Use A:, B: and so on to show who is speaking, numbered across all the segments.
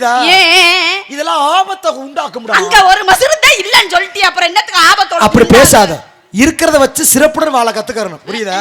A: புரியுதா? இதெல்லாம் ஆபத்தை உண்டாக்க
B: அங்க ஒரு மசுரு தான் இல்லன்னு சொல்லிட்டி அப்புறம் என்னத்துக்கு ஆபத்தோட
A: அப்படி? பேசாத. இருக்கிறத வச்சு சிறப்புடன் வாழ கத்துக்கறணும். புரியுதா?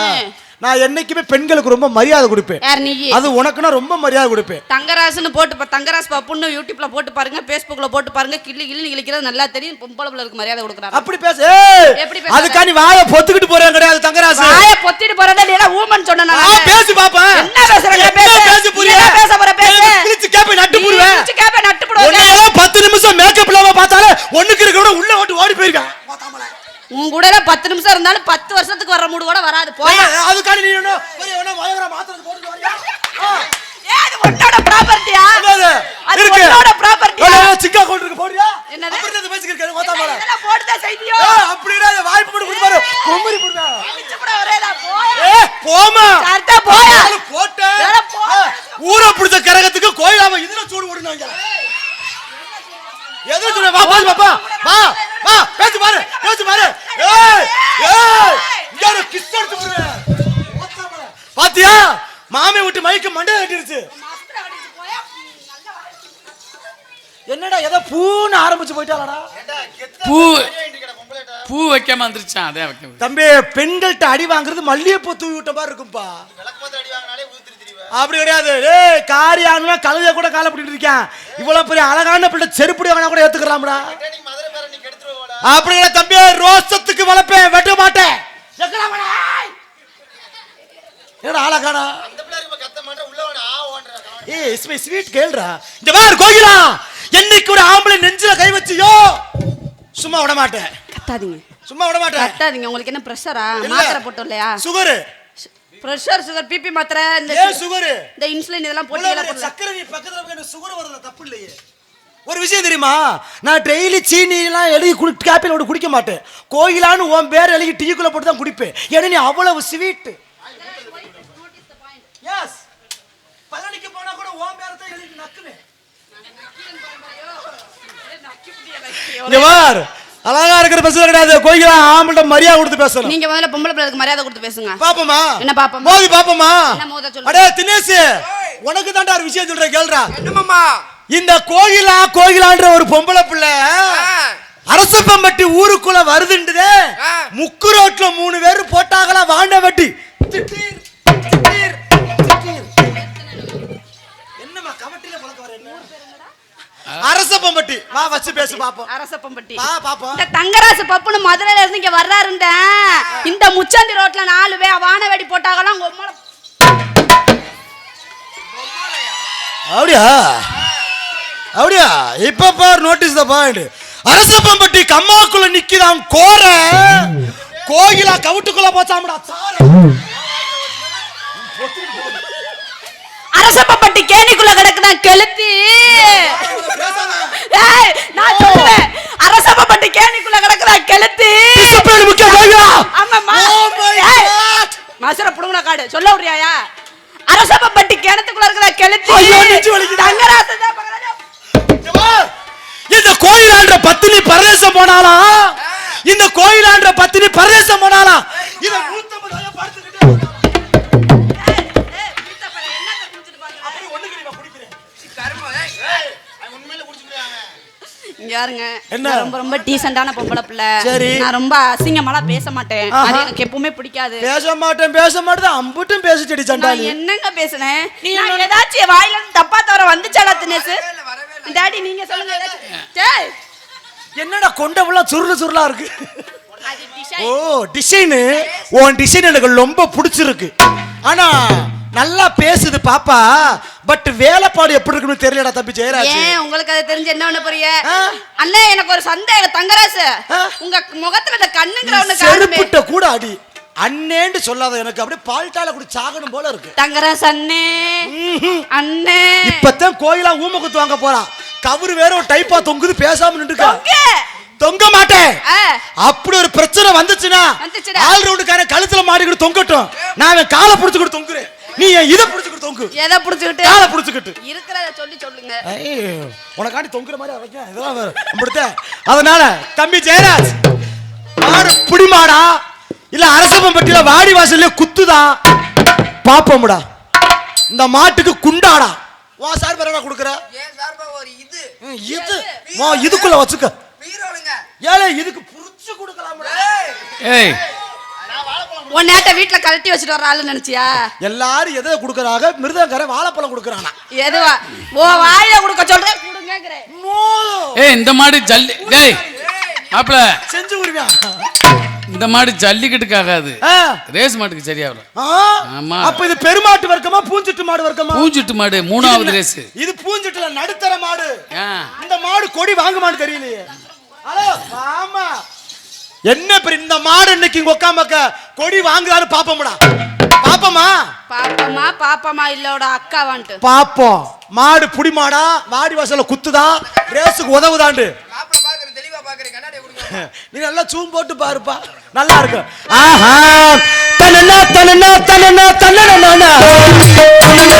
A: நான் என்னைக்குமே பெண்களுக்கு ரொம்ப மரியாதை கொடுப்பேன்
B: யார் நீ
A: அது உனக்குன்னா ரொம்ப மரியாதை கொடுப்பேன்
B: தங்கராசுன்னு போட்டு பா- தங்கராஸ் பப்புன்னு யூடியூப்ல போட்டு பாருங்க பேஸ்புக்ல போட்டு பாருங்க கிள்ளி கிள்ளி இழிக்கிறது நல்லா தெரியும் பொம்பளை பிள்ளைக்கு மரியாதை கொடுக்குறாங்க
A: அப்படி பேச ஏய்,
B: எப்படி பேசாத?
A: அதுக்கா நீ வாயை பொத்துக்கிட்டு போறேன் கிடையாது தங்கராசு
B: வாய பொத்திட்டு போறதா நீ எல்லாம் ஊமன் சொன்ன
A: ஆ, பேசு பாப்பேன்
B: என்ன பேசுறீங்க? பேசு.
A: பேசு புரிய
B: என்ன பேச போற? பேசு.
A: கிழிச்சு கேப்பை நட்டு போடுவேன்
B: கேப்ப நட்டு
A: உன்னையெல்லாம் பத்து நிமிஷம் மேக்கப் இல்லாம பார்த்தாலே ஒண்ணுக்கு இருக்க விட உள்ள ஓட்டு ஓடி போயிருக்கேன்
B: உன் கூட எல்லாம் பத்து நிமிஷம் இருந்தாலும் பத்து வருஷத்துக்கு வர மூடு கூட வராது. போயா.
A: அதுக்காண்டி நீ என்ன? வயகர மாத்திரத்து போட்டு வரியா? ஆ,
B: ஏ, அது உன்னோட ப்ராப்பர்ட்டியா? அது
A: இருக்கு.
B: உன்னோட ப்ராப்பர்ட்டியா
A: சிக்கா கொண்டு இருக்கு போடுறியா?
B: என்னது?
A: பேசிக்கிட்டு மாத்தா மால.
B: இதெல்லாம் போட்டுதான் செய்தியோ?
A: அப்படி கிடையாது வாய்ப்பு போட்டு கொடுத்து பாரு. கொம்பரி ஏ போமா
B: கரெக்டா போயா
A: நாலு போட்டேன்
B: வேற போ.
A: ஆ, ஊரை பிடிச்ச கரகத்துக்கு கோயிலாம இதுல சூடு ஓடுனாங்க எதுல சொல்ற வா பாரு பாப்பா வா வா பேசி பாரு பேசி பாரு ஏய் ஏய் இங்க ஒரு கிஸ் எடுத்து போடுவேன் பாத்தியா? மாமி விட்டு மைக்கு மண்டை கட்டிருச்சு என்னடா ஏதோ பூன்னு ஆரம்பிச்சு போயிட்டாலடா
C: பூ பூ வைக்காம வந்துருச்சான் அதே வைக்க
A: தம்பி பெண்கள்கிட்ட அடி வாங்குறது மல்லிகைப்பூ தூவி விட்ட மாதிரி இருக்கும்பா. அப்படி கிடையாது. ஏய் காரியானா கழுதைய கூட காலை பிடிட்டு இருக்கேன். இவ்வளவு பெரிய அழகான பிள்ளை செருப்படி வாங்கினா கூட ஏத்துக்கலாம்டா. அப்படி தம்பி ரோசத்துக்கு வளர்ப்பேன் வெட்ட மாட்டேன். எங்கடா அவன? என்னடா ஆளை காணா? ஏய் இஸ்மே ஸ்வீட் கேளுடா இந்த பாரு கோகிலா என்னைக்கு ஒரு ஆம்பளை நெஞ்சில கை வச்சியோ? சும்மா விட மாட்டேன்.
B: கத்தாதீங்க.
A: சும்மா விட மாட்டேன்.
B: கத்தாதீங்க உங்களுக்கு என்ன பிரஷரா. மாத்திரை போட்டோம் இல்லையா?
A: சுகரு.
B: பிரஷர் சுகர் பிபி மாத்திரை இந்த
A: சுகரு?
B: இந்த இன்சுலின் இதெல்லாம் போட்டு.
A: சக்கரை நீ பக்கத்துல சுகர் வரல தப்பு இல்லையே. ஒரு விஷயம் தெரியுமா? நான் டெய்லி சீனி எல்லாம் எழுதி குடி காப்பியில் போட்டு குடிக்க மாட்டேன். கோயிலான்னு உன் பேர் எழுதி டீக்குள்ள போட்டு தான் குடிப்பேன். ஏன்னா நீ அவ்வளவு ஸ்வீட் எஸ் பழனிக்கு போனா கூட உன் பேரை தான் எழுதி பார் அழகா இருக்கிற பேசுறது கிடையாது. கோயிலா ஆம்பளை மரியாதை கொடுத்து பேசணும்.
B: நீங்க முதல்ல பொம்பளை பிள்ளைக்கு மரியாதை கொடுத்து பேசுங்க.
A: பாப்போமா?
B: என்ன பாப்போம்?
A: மோதி பாப்போமா?
B: என்ன மோத சொல்லு?
A: அடே தினேஷ் உனக்கு தான்டா ஒரு விஷயம் சொல்றேன் கேளுடா.
D: என்னமாமா
A: இந்த கோகிலா கோகிலான்ற ஒரு பொம்பளை பிள்ளை அரசப்பம்பட்டி ஊருக்குள்ள வருதுன்றதே. முக்கு ரோட்ல மூணு பேர் போட்டாங்களா? வாண்ட வட்டி? அரசப்பம்பட்டி வா வச்சு பேசு பாப்போம்.
B: அரசப்பம்பட்டி
A: வா பாப்போம்.
B: இந்த தங்கராசு பப்புன்னு மதுரையில இருந்து இங்க வர்றாருண்ட. இந்த முச்சந்தி ரோட்ல நாலு பேர் வானவெடி போட்டாங்களாம் உங்க
A: அப்படியா? அப்படியா? இப்ப பார் நோட்டீஸ் த பாயிண்ட் அரசப்பம்பட்டி கம்மாக்குள்ள நிக்கிறான் கோர. கோயிலா கவுட்டுக்குள்ள போச்சாமடா சார.
B: அரசப்பம்பட்டி கேணிக்குள்ள கிடக்குதான் கெளுத்தி? ஏய், நான் சொல்லுவேன். அரசப்பம்பட்டி கேணிக்குள்ள கிடக்குதான் கெளுத்தி? ஆமாம்மா.
A: Oh.
B: மசுர புடுங்கின காடு. சொல்ல விடுறியாயா அரசப்பம்பட்டி கிணத்துக்குள்ள இருக்கிற கெளுத்தி?
A: ஐயோ, இந்த கோயிலான்ற பத்தினி பரதேசம் போனாலா இந்த கோயிலான்ற பத்தினி பரதேசம் போனாலா இத நீ என்ன?
B: நான் ரொம்ப ரொம்ப டீசென்டான பொம்பளை பிள்ளை.
A: சரி.
B: நான் ரொம்ப அசிங்கமாலாம் பேச மாட்டேன். அது எனக்கு எப்பவுமே பிடிக்காது.
A: பேச மாட்டேன் பேச மாட்டேன். அம்புட்டும்
B: நான்
A: சண்டாளி.
B: என்னங்க பேசுனேன்? நான் ஏதாச்சும் வாயில தப்பா தவிர வந்துச்சாடா தினேஷ்? டாடி நீங்க சொல்லுங்க ஏதாச்சும். டேய்,
A: என்னடா கொண்ட உள்ள சுருளு சுருளா இருக்கு. ஓ டிசைனு உன் டிசைன் எனக்கு ரொம்ப பிடிச்சிருக்கு. ஆனா நல்லா பேசுது பாப்பா. பட் வேலைப்பாடு எப்படி இருக்குன்னு தெரியலடா தம்பி ஜெயராஜ்.
B: ஏன் உங்களுக்கு அது தெரிஞ்சு என்ன புரிய?
A: ஆ.
B: அண்ணே எனக்கு ஒரு சந்தேகம் தங்கராசு. உங்க முகத்துல இந்த கண்ணுங்கிற ஒண்ணு காணுமே
A: செருப்பிட்ட கூட அடி. அண்ணேன்னு சொல்லாத எனக்கு அப்படியே பால்டால குடி சாகணும் போல இருக்கு.
B: தங்கராசு அண்ணே. அண்ணே.
A: இப்பதான் கோயிலா ஊம குத்து வாங்க போறான் கவுரு வேற ஒரு டைப்பா தொங்குது பேசாம நின்றுக்க.
B: தொங்க.
A: மாட்டேன். அப்படி ஒரு பிரச்சனை வந்துச்சுன்னா. ஆல் ரவுண்டுக்கார கழுத்துல மாட்டிக்கிட்டு தொங்கட்டும். நான் அவன் காலை புடிச்சுக்கிட்டு தொங்குறேன். நீ இதை புடிச்சுக்கிட்டு தொங்கு.
B: எதை புடிச்சுக்கிட்டு?
A: காலை புடிச்சுக்கிட்டு.
B: இருக்கிறத சொல்லி சொல்லுங்க.
A: ஐய், உனக்காண்டி தொங்குற மாதிரி வைக்க இதெல்லாம். அதனால தம்பி ஜெயராஜ் மாடு புடிமாடா. இல்ல அரசப்பம்பட்டியில வாடி வாசல்ல குத்துதா? பாப்போம்டா. இந்த மாட்டுக்கு குண்டாடா. உன் சார் பேர் என்ன கொடுக்குற?
D: ஏன் சார்பா ஒரு இது.
A: இது. உன் இதுக்குள்ள வச்சுக்க. ஏலே இதுக்கு புடிச்சு கொடுக்கலாம்டா.
D: ஏய்,
B: உன் நேட்ட வீட்டுல கழட்டி வச்சுட்டு வர ஆளு நினைச்சியா?
A: எல்லாரும் எதை கொடுக்கறாங்க? மிருதங்கரை வாழைப்பழம் கொடுக்கறானா.
B: எதுவா? ஓ வாயில கொடுக்க சொல்றேன்
C: ஏய் இந்த மாடு ஜல்லி. டேய் மாப்பிள
A: செஞ்சு விடுவேன்
C: இந்த மாடு ஜல்லிக்கட்டுக்கு ஆகாது. ரேஸ் மாட்டுக்கு சரியா வரும்? ஆமா.
A: அப்ப இது பெருமாட்டு வர்க்கமா பூஞ்சிட்டு மாடு வர்க்கமா?
C: பூஞ்சிட்டு மாடு மூணாவது ரேஸ்.
A: இது பூஞ்சிட்டுல நடுத்தர மாடு. இந்த மாடு கொடி வாங்குமான்னு தெரியலையே. ஹலோ ஆமா. என்ன பெரிய இந்த மாடு இன்னைக்கு இங்க உட்காமக்க கொடி வாங்குதான்னு பாப்போம்டா. பாப்போமா?
B: பாப்பமா பாப்பமா இல்லோட அக்காவான்ட்டு
A: பாப்போம். மாடு புடி மாடா வாடி வாசல்ல குத்துதா ரேஸுக்கு உதவுதாண்டு. நீ நல்லா சூம் போட்டு பாருப்பா. நல்லா இருக்கும் ஆஹா. தனனா தனனா தனனா தனனா ராமகல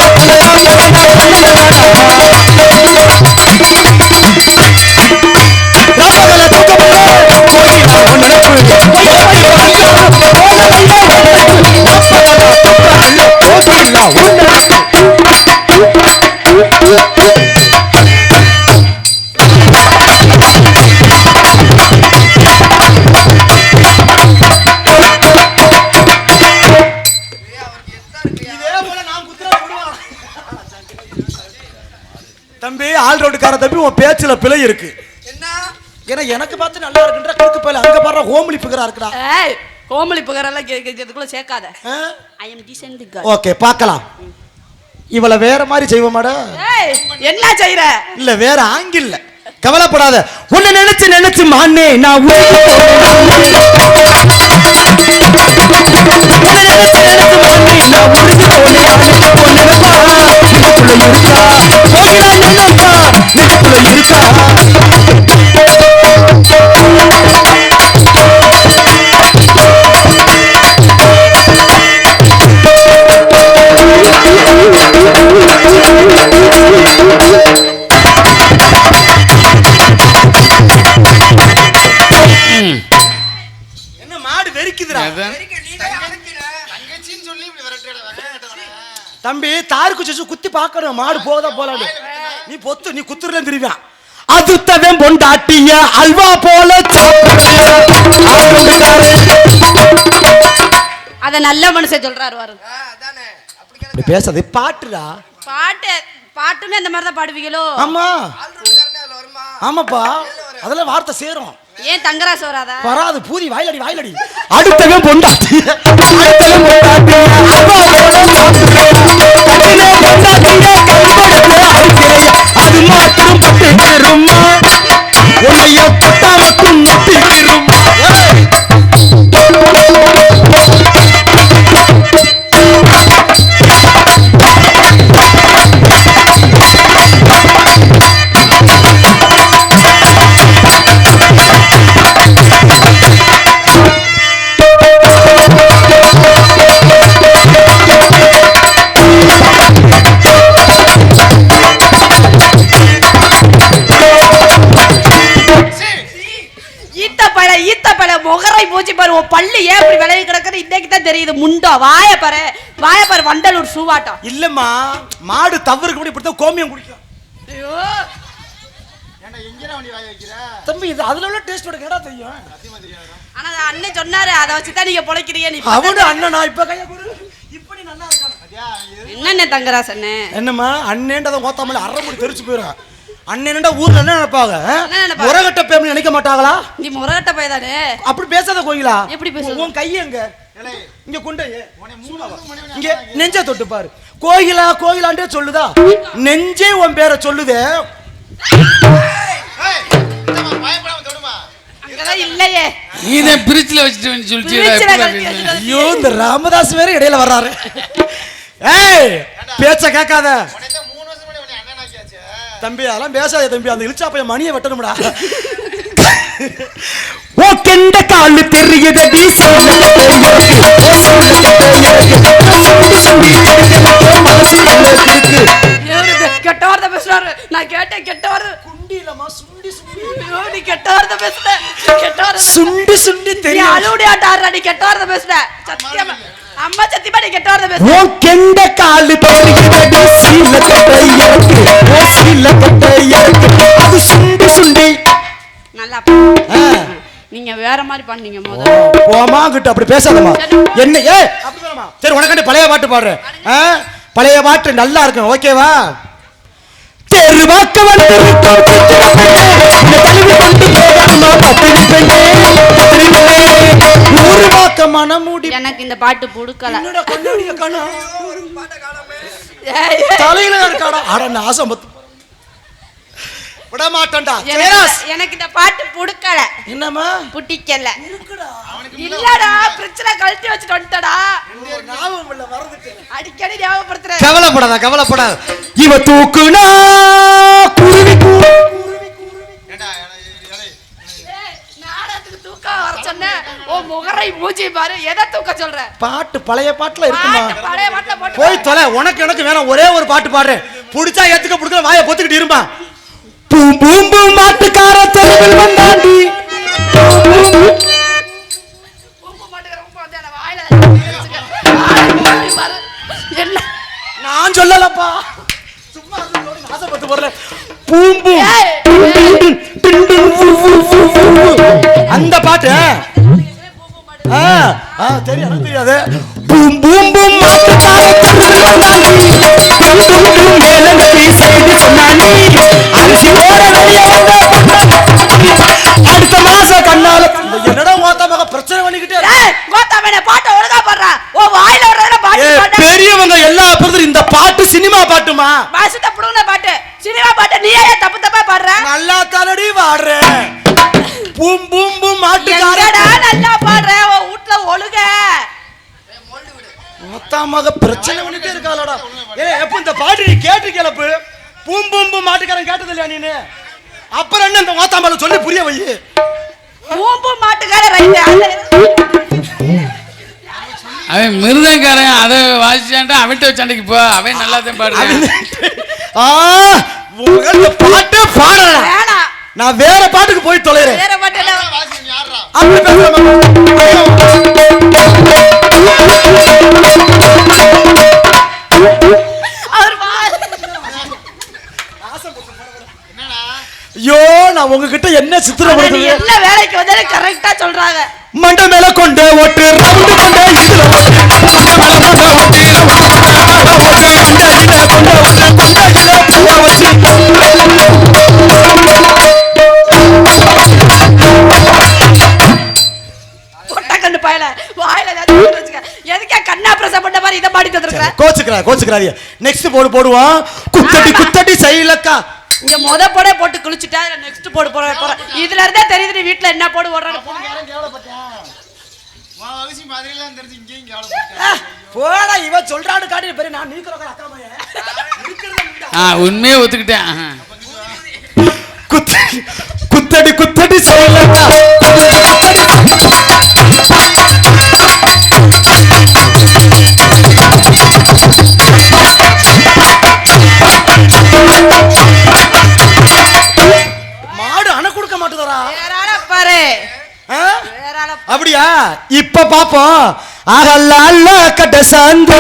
A: தம்பி ஆல் ரவுண்டுக்கார தம்பி உன் பேச்சுல பிழை இருக்கு.
D: என்ன?
A: ஏன்னா எனக்கு பார்த்து நல்லா இருக்குன்ற கிழக்கு பயில. அங்க பாரு ஹோம்லி பிகரா இருக்குடா.
B: ஏய் புகரெல்லாம் சேர்க்காத. ஐ டீசென்ட்
A: ஓகே பார்க்கலாம். இவள வேற மாதிரி செய்வோமாடா?
B: ஏய் என்ன செய்யற
A: இல்ல வேற ஆங்கிள் கவலைப்படாத. உன்னை நினைச்சு நினைச்சு மானே நான் உன்னை நினைச்சு நினைச்சு மானே நான் உருகி போனேன் உன் நினைப்பா. தம்பி தாருக்கு குத்தி பார்க்கணும். மாடு போதா போலாடு நீ பொத்து நீ குத்துறல தெரியுவான் அதுத்தவன் பொண்டாட்டிய அல்வா போல
B: அத நல்ல மனுஷன் சொல்றாரு பாருங்க.
A: பேசாதே பாட்டுடா.
B: பாட்டு பாட்டுமே அந்த மாதிரி தான் பாடுவீங்களோ?
A: ஆமா. ஆமாப்பா. அதெல்லாம் வார்த்தை சேரும்.
B: ஏன் தங்கராசு வராதா?
A: வராது பூதி வாயிலடி வாயிலடி. அடுத்தவன் பொண்டாட்டி. அடுத்தவன் பொண்டாட்டி. அல்வா போல பொண்டாட்டிய
B: ஈத்த பழ முகரை பூச்சி பாரு உன் பல்லு ஏன் இப்படி விலகி கிடக்குது? இன்னைக்கு தான் தெரியுது. முண்டோ வாய பாரு. வாய பாரு வண்டலூர் சூவாட்டம்
A: இல்லம்மா மாடு தவறுக்கு முன்னாடி இப்படித்தான் கோமியம் குடிக்கும்.
B: ஐயோ.
A: தம்பி இது அதுல உள்ள டேஸ்டோட கேடா தெரியும்?
B: ஆனா அண்ணன் சொன்னாரு அதை வச்சுதான் நீங்க பொழைக்கிறீங்க நீ
A: அவனு அண்ணனா? இப்ப கைய கொடு. இப்படி நல்லா இருக்கான.
B: என்னண்ணே தங்கராசண்ணே
A: என்னம்மா அண்ணேன்றத ஓத்தாமல அரை மணி தெரிச்சு போயிடும் அண்ணன்டா ஊர்ல என்ன நினைப்பாங்க? முறகட்ட பேம்னு நினைக்க மாட்டாங்களா?
B: நீ முரகட்ட பையதானே
A: அப்படி பேசாத கோயிலா
B: எப்படி பேசுறது?
A: உன் கை எங்க? இங்க கொண்டு. இங்க நெஞ்ச தொட்டு பாரு. கோயிலா கோயிலாண்டே சொல்லுதா? நெஞ்சே உன் பேரை சொல்லுதே.
B: இல்லையே.
C: நீதான் பிரிட்ஜ்ல வச்சுட்டு சொல்லிட்டு
A: ஐயோ இந்த ராமதாஸ் வேற இடையில வர்றாரு. ஏய் பேச்ச கேட்காத
D: உன்னை மூணு வருஷம் முன்னாடி உன்னை அண்ணனாக்கியாச்சு
A: தம்பி அதெல்லாம் பேசாத தம்பி. அந்த இழுச்சா பையன் மணியை வெட்டணும்டா. ஓ கெண்ட காலு தெரியுதடி
B: கெட்ட வார்த்தை பேசுறாரு? நான் கேட்டேன் கெட்ட வார்த்தை
A: குண்டிலமா சுண்டி. சுண்டி
B: நீ கெட்ட வார்த்தை பேசுற கெட்ட வார்த்தை
A: சுண்டி சுண்டி தெரியும்.
B: அழுவுடி ஆட்ட ஆடுற நீ கெட்ட வார்த்தை பேசுற. சத்தியமா.
A: உன் கெண்ட காலு தெரிகிறது சீல கட்டை இறக்கு ஓ சீல கட்டை இறக்கு அது சுண்டி சுண்டி.
B: நல்லா
A: ஆ.
B: நீங்க வேற மாதிரி பண்ணீங்க முதல்ல.
A: போமா கிட்ட அப்படி பேசாதம்மா. என்ன ஏ சரி உனக்காண்டி பழைய பாட்டு பாடுறேன். ஆ? பழைய பாட்டு நல்லா இருக்கும் ஓகேவா? தெருவாக்க வந்திருக்கும் சித்திர பெண்ணே, இந்த தழுவி கொண்டு போகாம பத்தினி பெண்ணே, மனமூடி
B: எனக்கு இந்த பாட்டு புடுக்கல.
A: என்னடா கண்ணாடிய
B: ஏய்.
A: தலையில இருக்காடா? அட நாசம் பத்து. விட மாட்டேன்டா
B: எனக்கு. இந்த- பாட்டு புடுக்கல.
A: என்னம்மா?
B: புடிக்கல. இல்லடா பிரச்சனை கழட்டி வச்சுட்டு வந்துட்டடா. அடிக்கடி ஞாபகப்படுத்துற.
A: கவலைப்படாத கவலைப்படாத. இவ தூக்குனா குருவி கூ-
D: ஏண்டா,
B: சொன்னேன் ஓ முகரை மூஞ்சி பாரு எதை தூக்க சொல்ற
A: பாட்டு பழைய பாட்டுல இருக்குமா
B: பழைய பாட்டுல போட்டு
A: போய் தொலை உனக்கு எனக்கு வேணாம் ஒரே ஒரு பாட்டு பாடுறேன் புடிச்சா ஏத்துக்க புடிக்கல வாயை பொத்துக்கிட்டு இருமா பூம் பூம் பூம் மாட்டுக்கார தெருவில் வந்தாண்டி நான் சொல்லலப்பா சும்மா ஆசைப்பட்டு போறல பூம் அந்த பாட்டு? எனக்கு தெரியாது பூம் பூம் பூம் டும் டும் மேலங்கி செய்தி சொன்னானி அரிசி ஓட வெளிய அடுத்த மாசம் கண்ணால என்னடா ஓத்த மக பிரச்சனை பண்ணிக்கிட்டே
B: கோத்தாமேனே, பாட்டை ஒழுங்கா பாடுறா. உன் வாயில வர்றதுல பாட்டு.
A: பெரியவங்க எல்லா பேரும் இந்த பாட்டு சினிமா பாட்டுமா?
B: மாசத்தை புடுங்கின பாட்டு. சினிமா பாட்டு நீயே தப்பு தப்பா பாடுற?
A: நல்லா தானடி வாடுறேன் பூம் பூம் பூம்
B: எங்கடா
A: மாட்டுக்கார
B: நல்லா பாடுற? உன் வீட்டுல ஒழுக.
A: மொத்தமாக பிரச்சனை பண்ணிட்டே இருக்காளடா. ஏ எப்ப இந்த பாட்டு நீ கேட்டு கிளப்பு? பூம் பூம் பூம் மாட்டுக்காரன் கேட்டது இல்லையா நீனு? அப்புறம் என்ன இந்த ஓத்தாமல சொல்லி புரிய வை?
B: பூம்பு மாட்டுக்கார ரைட்டு
C: அவன் மிருதங்காரன் அதை வாசிச்சான்டா அவன்கிட்ட சண்டைக்கு போ. அவன் நல்லா தான் பாடுறான்
A: பாட்டே பாடல.
B: வேணாம்.
A: நான் வேற பாட்டுக்கு போய் தொலைறேன்
B: வேற பாட்டு என்ன?
D: ஏண்டா, வாசி, நீ யார்றா?
A: அப்படி
D: என்னடா?
A: ஐயோ நான் உங்ககிட்ட என்ன
B: ஆனா நீ
A: சித்திரப்படுத்துறேன்
B: என்ன வேலைக்கு வந்தாலும் கரெக்டா சொல்றாங்க
A: மண்டை மேல கொண்டு ஓட்டு ரவுண்டு கொண்டு இதுல ஓட்டு. மண்டை மேல கொண்டு ஓட்டு, இதுல ஓட்டு. மண்டையில கொண்டு ஓட்டு, மண்டையில கொண்டு
B: பாடி தந்துருக்க
A: கோச்சுக்கிறா கோச்சுக்கிறாதிய நெக்ஸ்ட் போடு போடுவோம் குத்தடி குத்தடி சைலக்கா.
B: இங்க முத போட போட்டு குளிச்சுட்டா நெக்ஸ்ட் போடு போட போற இதுல இருந்தே தெரியுது நீ வீட்டுல என்ன போடு ஓடுறான்னு.
A: போடா இவ சொல்றான்னு காட்டி பெரிய நான் நீக்கிறோம் அக்கா பையன்.
C: ஆ உண்மையே ஒத்துக்கிட்டேன்.
A: குத்தடி குத்தடி குத்தடி இல்லையா? இப்ப பாப்போம். அகல்ல அல்ல கட்ட சாந்தி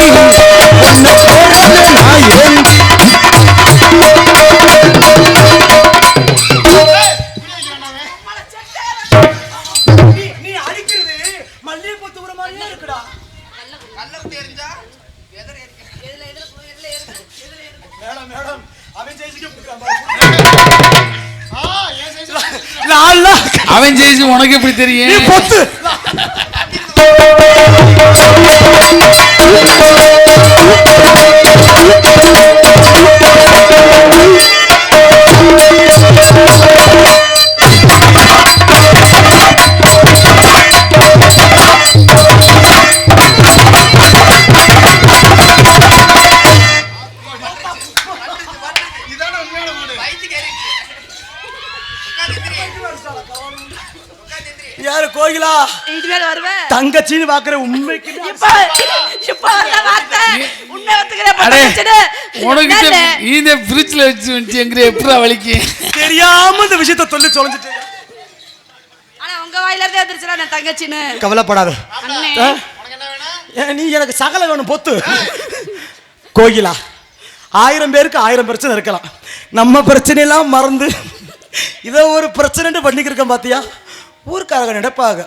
C: உனக்கிட்ட
B: என்னது?
C: இந்த ஃப்ரிட்ஜ்ல வச்சு வந்துச்சு எங்கிற எப்படா வலிக்கு?
A: தெரியாம இந்த விஷயத்த சொல்லி தொலைஞ்சிட்டு
B: ஆனா உங்க வாயில இருந்தே வந்துருச்சுல நான் தங்கச்சின்னு.
A: கவலைப்படாத. நீ எனக்கு சகல வேணும் பொத்து. கோகிலா ஆயிரம் பேருக்கு ஆயிரம் பிரச்சனை இருக்கலாம். நம்ம பிரச்சனையெல்லாம் மறந்து இதை ஒரு பிரச்சனைன்னு பண்ணிக்கிருக்கேன் பாத்தியா? ஊருக்காரங்க நினைப்பாங்க.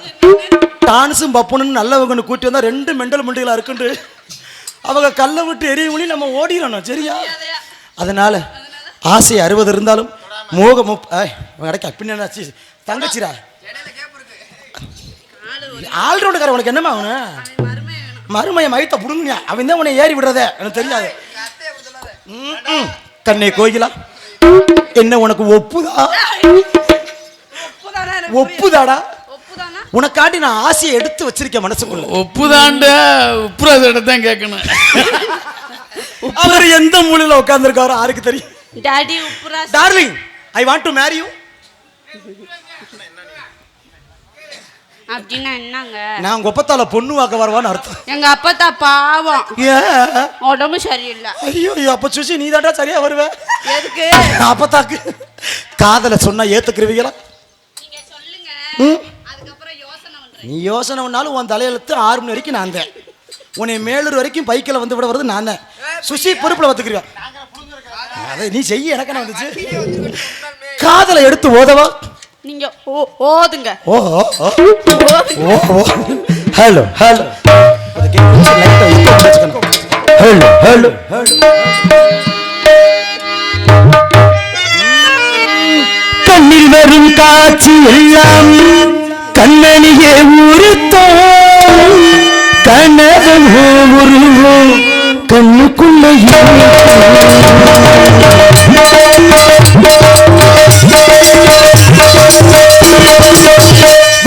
A: டான்ஸும் பப்புனும் நல்லவங்கன்னு கூட்டி வந்தா ரெண்டு மெண்டல் மண்டிகளா இருக்குண்டு. அவங்க கல்லை விட்டு எரிய மொழி நம்ம ஓடிடணும் சரியா? அதனால ஆசை அறுபது இருந்தாலும் மோக முப் கிடைக்க பின்னாச்சு தங்கச்சிரா ஆல்ரவுண்டுக்கார உனக்கு என்னமா அவனு? மறுமைய மயத்தை புடுங்க அவன் தான் உன்னை ஏறி விடுறதே எனக்கு தெரியாது. கண்ணே கோயிலா? என்ன உனக்கு ஒப்புதா. ஒப்புதாடா? உனக்காண்டி நான் ஆசையை எடுத்து வச்சிருக்கேன் மனசுக்குள்ள.
C: உப்புதாண்ட உப்புரத தான் கேட்கணும்.
A: அவர் எந்த மூலையில உட்கார்ந்துருக்காரோ யாருக்கு தெரியும்.
B: Daddy உப்புரா
A: darling I want to marry you
B: அப்படின்னா என்னங்க?
A: நான் உங்க ஒப்பத்தால பொண்ணு வாக்க வரவான்னு அர்த்தம்.
B: எங்க அப்பத்தா பாவம். உடம்பு சரியில்லை.
A: ஐயோ ஐயோ, அப்ப சுசி நீ தாண்டா சரியா வருவ?
B: எதுக்கு?
A: அப்பத்தாக்கு காதல சொன்னா ஏத்துக்குருவீங்களா?
B: நீங்க சொல்லுங்க.
A: ம்? நீ யோசனை பண்ணாலும் உன் தலையெழுத்து ஆறு மணி வரைக்கும் நான் தான். உன்னை மேலூர் வரைக்கும் பைக்கில் வந்து விட வருது நான் தான். சுசி பொறுப்பில் பார்த்துக்கிறியா அதை நீ செய்ய எனக்கு வந்துச்சு? காதலை எடுத்து ஓதவா?
B: நீங்க ஓ ஓதுங்க.
A: ஓ ஓ ஓ.
B: ஓதுங்க
A: ஓ ஓ. Hello hello. Hello hello. கண்ணில் வரும் காட்சி எல்லாம். கண்ணனியே உறுத்தோ கனவோ உருவோ கண்ணுக்குள்ள வராக ஒரே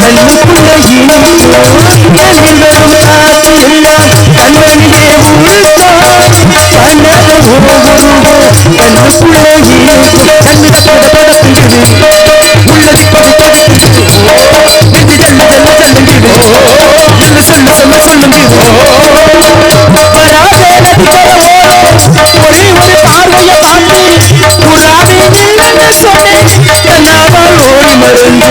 A: பார்வையை பார்த்து புறாவே என்ன ஒரு பார்வையை பார்த்து சொன்னேன் சொன்ன ஒரு மருந்து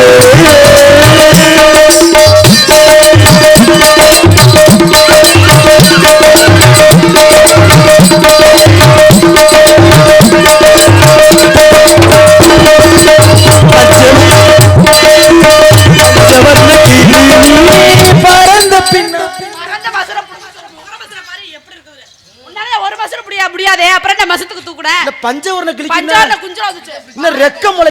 A: பஞ்சவர்ண கிளிக்கு
B: பஞ்சால குஞ்சரம் வந்துச்சு.
A: இன்னும் ரெக்க முளை